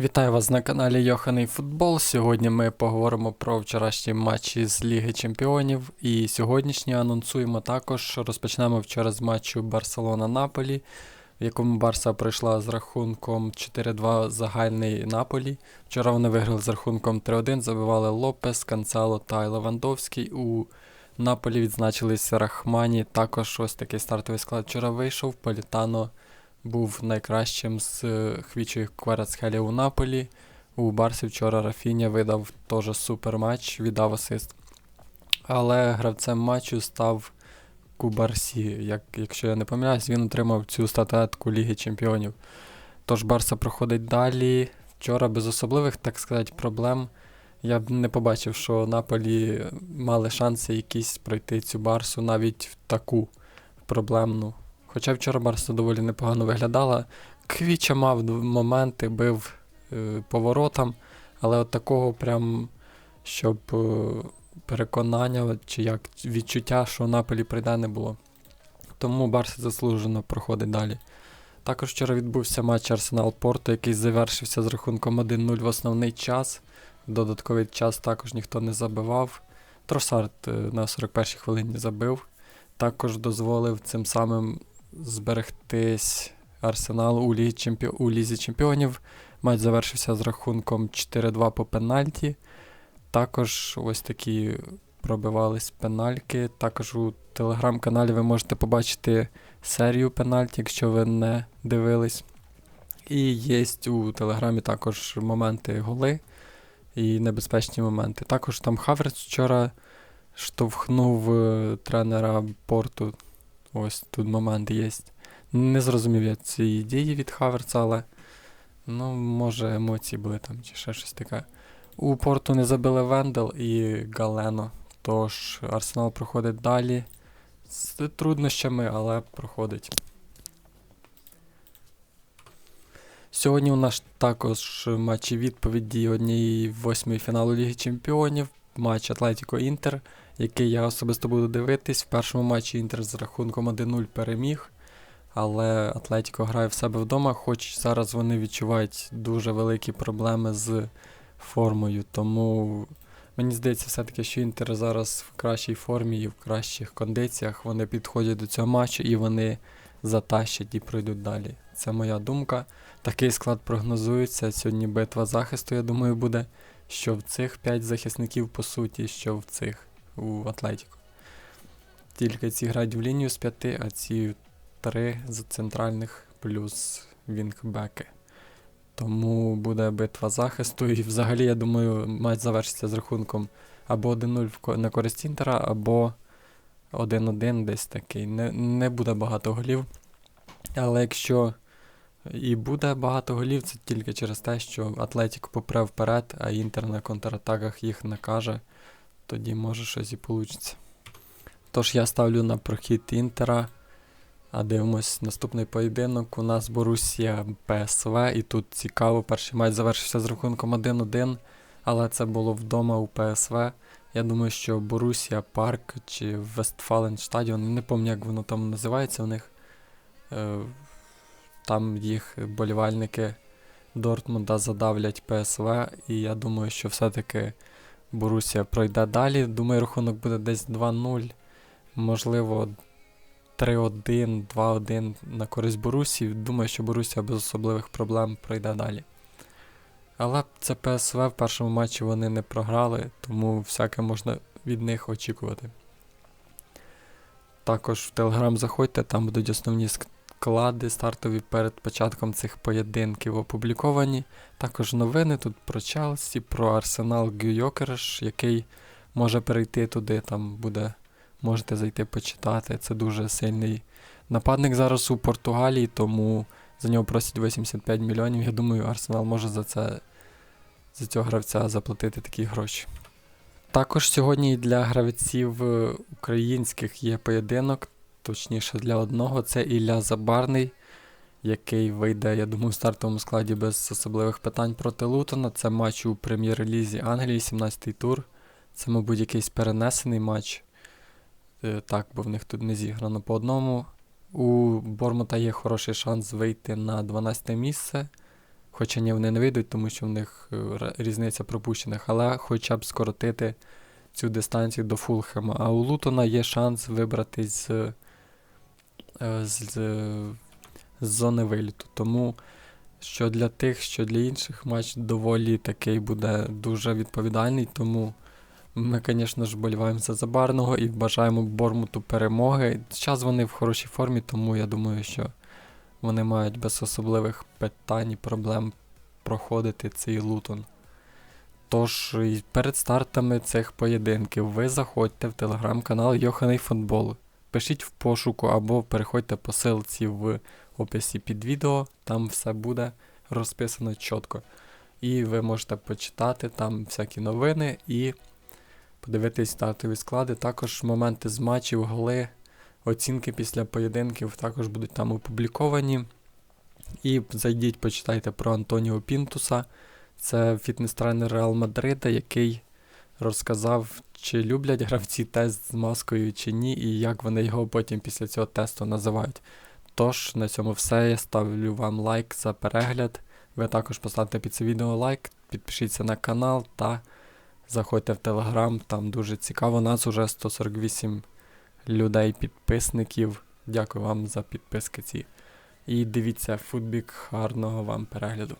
Вітаю вас на каналі Йоханий Футбол. Сьогодні ми поговоримо про вчорашні матчі з Ліги Чемпіонів. І сьогоднішні анонсуємо також. Розпочнемо вчора з матчу Барселона-Наполі, в якому Барса пройшла з рахунком 4-2 загальний Наполі. Вчора вони виграли з рахунком 3-1, забивали Лопес, Канцело та Левандовський. У Наполі відзначились Рахмані. Також ось такий стартовий склад вчора вийшов. Політано був найкращим з е, Хвічої Кварацхелі у Наполі. У Барсі вчора Рафіня видав теж супер матч, віддав асист. Але гравцем матчу став Кубарсі. Як, якщо я не помиляюсь, він отримав цю статуетку Ліги Чемпіонів. Тож Барса проходить далі. Вчора без особливих, так сказати, проблем. Я б не побачив, що Наполі мали шанси якісь пройти цю Барсу навіть в таку проблемну. Хоча вчора Барса доволі непогано виглядала. Квіча мав моменти, бив е, поворотом, але от такого прям, щоб е, переконання чи як відчуття, що Наполі прийде, не було. Тому Барса заслужено проходить далі. Також вчора відбувся матч Арсенал Порту, який завершився з рахунком 1-0 в основний час. Додатковий час також ніхто не забивав. Тросард е, на 41-й хвилині забив. Також дозволив цим самим зберегтись Арсеналу у, Лізі Чемпі... у Лізі Чемпіонів. Матч завершився з рахунком 4-2 по пенальті. Також ось такі пробивались пенальки. Також у телеграм-каналі ви можете побачити серію пенальті, якщо ви не дивились. І є у телеграмі також моменти голи і небезпечні моменти. Також там Хаверц вчора штовхнув е, тренера порту. Ось тут момент є. Не зрозумів я цієї дії від Хаверца, але ну, може емоції були там чи ще щось таке. У порту не забили Вендел і Галено. Тож Арсенал проходить далі з труднощами, але проходить. Сьогодні у нас також матчі відповіді однієї восьмої фіналу Ліги Чемпіонів. Матч Атлетіко Інтер, який я особисто буду дивитись. В першому матчі Інтер з рахунком 1-0 переміг. Але Атлетіко грає в себе вдома, хоч зараз вони відчувають дуже великі проблеми з формою. Тому мені здається, все-таки, що Інтер зараз в кращій формі і в кращих кондиціях. Вони підходять до цього матчу і вони затащать і пройдуть далі. Це моя думка. Такий склад прогнозується. Сьогодні битва захисту, я думаю, буде. Що в цих 5 захисників, по суті, що в цих у Атлетіко. Тільки ці грають в лінію з 5, а ці 3 з центральних плюс вінгбеки. Тому буде битва захисту. І взагалі, я думаю, матч завершиться з рахунком або 1-0 на користь Інтера, або 1-1 десь такий. Не, не буде багато голів. Але якщо і буде багато голів, це тільки через те, що Атлетік попре вперед, а Інтер на контратаках їх накаже, тоді може щось і вийде. Тож я ставлю на прохід Інтера. А дивимось наступний поєдинок. У нас Борусія ПСВ. І тут цікаво, перший матч завершився з рахунком 1-1, але це було вдома у ПСВ. Я думаю, що Борусія Парк чи Вестфален Стадіон, не пам'ятаю, як воно там називається у них. Е, Там їх болівальники Дортмунда задавлять ПСВ, і я думаю, що все-таки Борусія пройде далі. Думаю, рахунок буде десь 2-0, можливо, 3-1, 2-1 на користь Борусі. Думаю, що Борусія без особливих проблем пройде далі. Але це ПСВ в першому матчі вони не програли, тому всяке можна від них очікувати. Також в Телеграм заходьте, там будуть основні склади стартові перед початком цих поєдинків опубліковані. Також новини тут про Челсі, про Арсенал Гюйокерш, який може перейти туди, там буде, можете зайти почитати. Це дуже сильний нападник зараз у Португалії, тому за нього просять 85 мільйонів. Я думаю, Арсенал може за це за цього гравця заплатити такі гроші. Також сьогодні для гравців е, українських є поєдинок, точніше для одного, це Ілля Забарний, який вийде, я думаю, в стартовому складі без особливих питань проти Лутона. Це матч у прем'єр-лізі Англії, 17-й тур. Це, мабуть, якийсь перенесений матч. Е, Так, бо в них тут не зіграно по одному. У Бормута є хороший шанс вийти на 12 місце. Хоча ні, вони не вийдуть, тому що в них е, різниця пропущених, але хоча б скоротити цю дистанцію до Фулхема. А у Лутона є шанс вибратись з, з, з зони виліту. Тому що для тих, що для інших матч доволі такий буде дуже відповідальний. Тому ми, звісно ж, боліваємо за Забарного і бажаємо Бормуту перемоги. Зараз вони в хорошій формі, тому я думаю, що вони мають без особливих питань і проблем проходити цей Лутон. Тож перед стартами цих поєдинків ви заходьте в телеграм-канал Йоханий Футбол. Пишіть в пошуку або переходьте по ссылці в описі під відео, там все буде розписано чітко. І ви можете почитати там всякі новини і подивитись стартові склади. Також моменти з матчів, голи, оцінки після поєдинків також будуть там опубліковані. І зайдіть, почитайте про Антоніо Пінтуса. Це фітнес-тренер Реал Мадрида, який розказав, чи люблять гравці тест з маскою чи ні, і як вони його потім після цього тесту називають. Тож, на цьому все. Я ставлю вам лайк за перегляд. Ви також поставте під це відео лайк, підпишіться на канал та заходьте в Телеграм, там дуже цікаво. Нас уже 148 людей, підписників. Дякую вам за підписки ці. І дивіться футбік, гарного вам перегляду.